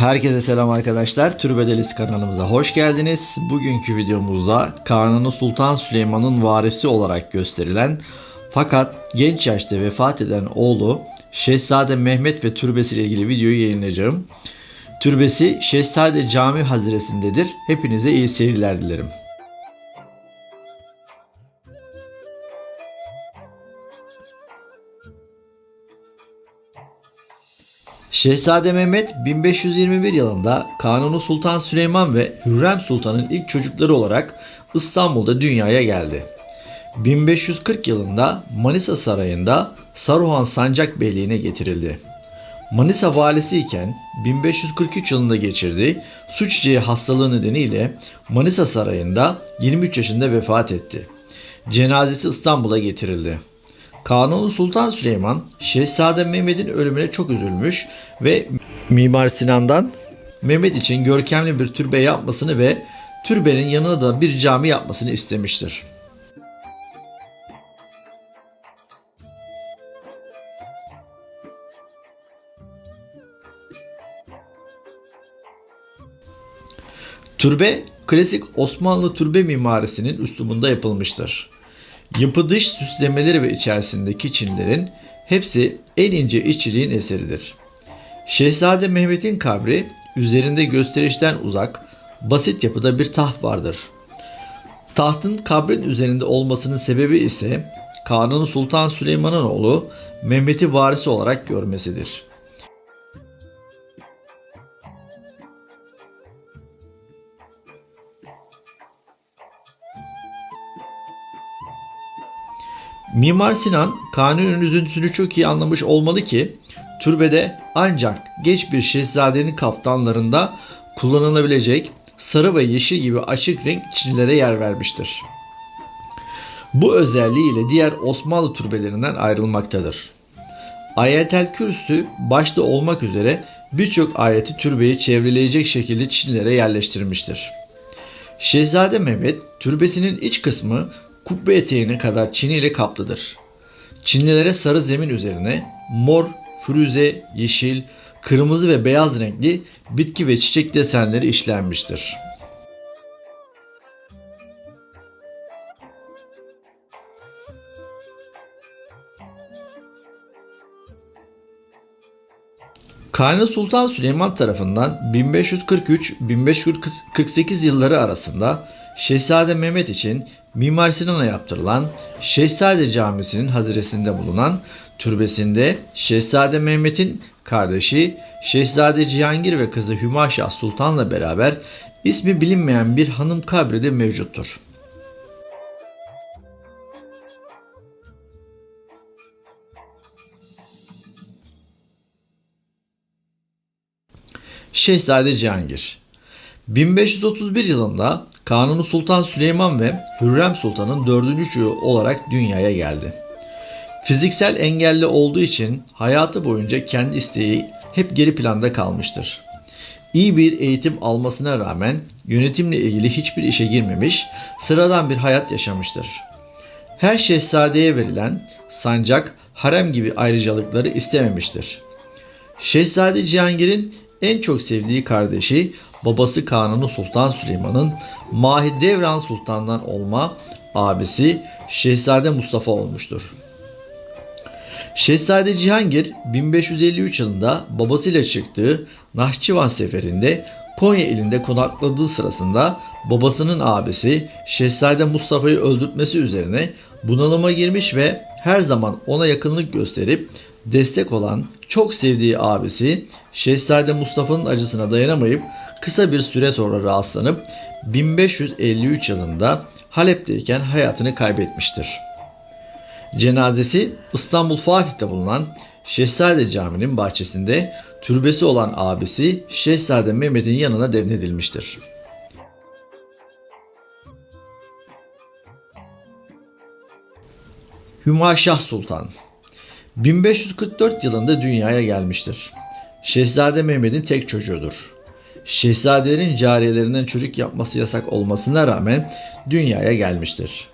Herkese selam arkadaşlar. Türbedelis kanalımıza hoş geldiniz. Bugünkü videomuzda Kanuni Sultan Süleyman'ın varisi olarak gösterilen fakat genç yaşta vefat eden oğlu Şehzade Mehmet ve türbesiyle ilgili videoyu yayınlayacağım. Türbesi Şehzade Cami Haziresindedir. Hepinize iyi seyirler dilerim. Şehzade Mehmet 1521 yılında Kanuni Sultan Süleyman ve Hürrem Sultan'ın ilk çocukları olarak İstanbul'da dünyaya geldi. 1540 yılında Manisa Sarayı'nda Saruhan Sancak Beyliğine getirildi. Manisa valisi iken 1543 yılında geçirdiği su çiçeği hastalığı nedeniyle Manisa Sarayı'nda 23 yaşında vefat etti. Cenazesi İstanbul'a getirildi. Kanuni Sultan Süleyman Şehzade Mehmet'in ölümüne çok üzülmüş ve Mimar Sinan'dan Mehmet için görkemli bir türbe yapmasını ve türbenin yanına da bir cami yapmasını istemiştir. Türbe klasik Osmanlı türbe mimarisinin üslubunda yapılmıştır. Yapı dış süslemeleri ve içerisindeki çinlerin hepsi en ince işçiliğin eseridir. Şehzade Mehmet'in kabri üzerinde gösterişten uzak, basit yapıda bir taht vardır. Tahtın kabrin üzerinde olmasının sebebi ise Kanuni Sultan Süleyman'ın oğlu Mehmet'i varisi olarak görmesidir. Mimar Sinan Kanuni'nin üzüntüsünü çok iyi anlamış olmalı ki türbede ancak geç bir şehzadenin kaftanlarında kullanılabilecek sarı ve yeşil gibi açık renk çinlere yer vermiştir. Bu özelliğiyle diğer Osmanlı türbelerinden ayrılmaktadır. Ayetel Kürsü başta olmak üzere birçok ayeti türbeyi çevreleyecek şekilde Çinlere yerleştirmiştir. Şehzade Mehmet türbesinin iç kısmı kubbe eteğine kadar çini ile kaplıdır. Çinlilere sarı zemin üzerine mor, firuze, yeşil, kırmızı ve beyaz renkli bitki ve çiçek desenleri işlenmiştir. Kanuni Sultan Süleyman tarafından 1543-1548 yılları arasında Şehzade Mehmet için Mimar Sinan'a yaptırılan Şehzade Camisi'nin haziresinde bulunan türbesinde Şehzade Mehmet'in kardeşi Şehzade Cihangir ve kızı Hümaşah Sultan'la beraber ismi bilinmeyen bir hanım kabri de mevcuttur. Şehzade Cihangir 1531 yılında Kanuni Sultan Süleyman ve Hürrem Sultan'ın dördüncü çocuğu olarak dünyaya geldi. Fiziksel engelli olduğu için hayatı boyunca kendi isteği hep geri planda kalmıştır. İyi bir eğitim almasına rağmen yönetimle ilgili hiçbir işe girmemiş, sıradan bir hayat yaşamıştır. Her şehzadeye verilen sancak, harem gibi ayrıcalıkları istememiştir. Şehzade Cihangir'in en çok sevdiği kardeşi babası Kanuni Sultan Süleyman'ın Mahidevran Sultan'dan olma abisi Şehzade Mustafa olmuştur. Şehzade Cihangir 1553 yılında babasıyla çıktığı Nahçıvan seferinde Konya ilinde konakladığı sırasında babasının abisi Şehzade Mustafa'yı öldürtmesi üzerine bunalıma girmiş ve her zaman ona yakınlık gösterip destek olan çok sevdiği abisi Şehzade Mustafa'nın acısına dayanamayıp kısa bir süre sonra rahatsızlanıp 1553 yılında Halep'teyken hayatını kaybetmiştir. Cenazesi İstanbul Fatih'te bulunan Şehzade Camii'nin bahçesinde türbesi olan abisi Şehzade Mehmet'in yanına defnedilmiştir. Hümaşah Sultan 1544 yılında dünyaya gelmiştir. Şehzade Mehmet'in tek çocuğudur. Şehzadelerin cariyelerinden çocuk yapması yasak olmasına rağmen dünyaya gelmiştir.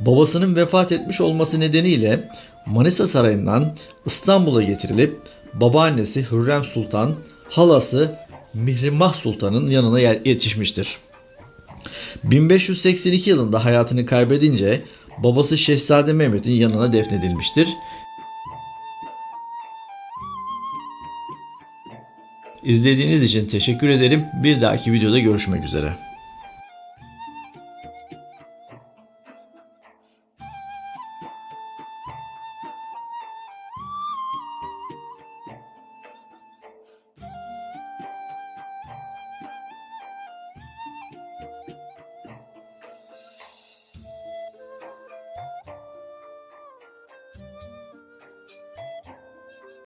Babasının vefat etmiş olması nedeniyle Manisa Sarayı'ndan İstanbul'a getirilip babaannesi Hürrem Sultan, halası Mihrimah Sultan'ın yanına yetişmiştir. 1582 yılında hayatını kaybedince babası Şehzade Mehmet'in yanına defnedilmiştir. İzlediğiniz için teşekkür ederim. Bir dahaki videoda görüşmek üzere.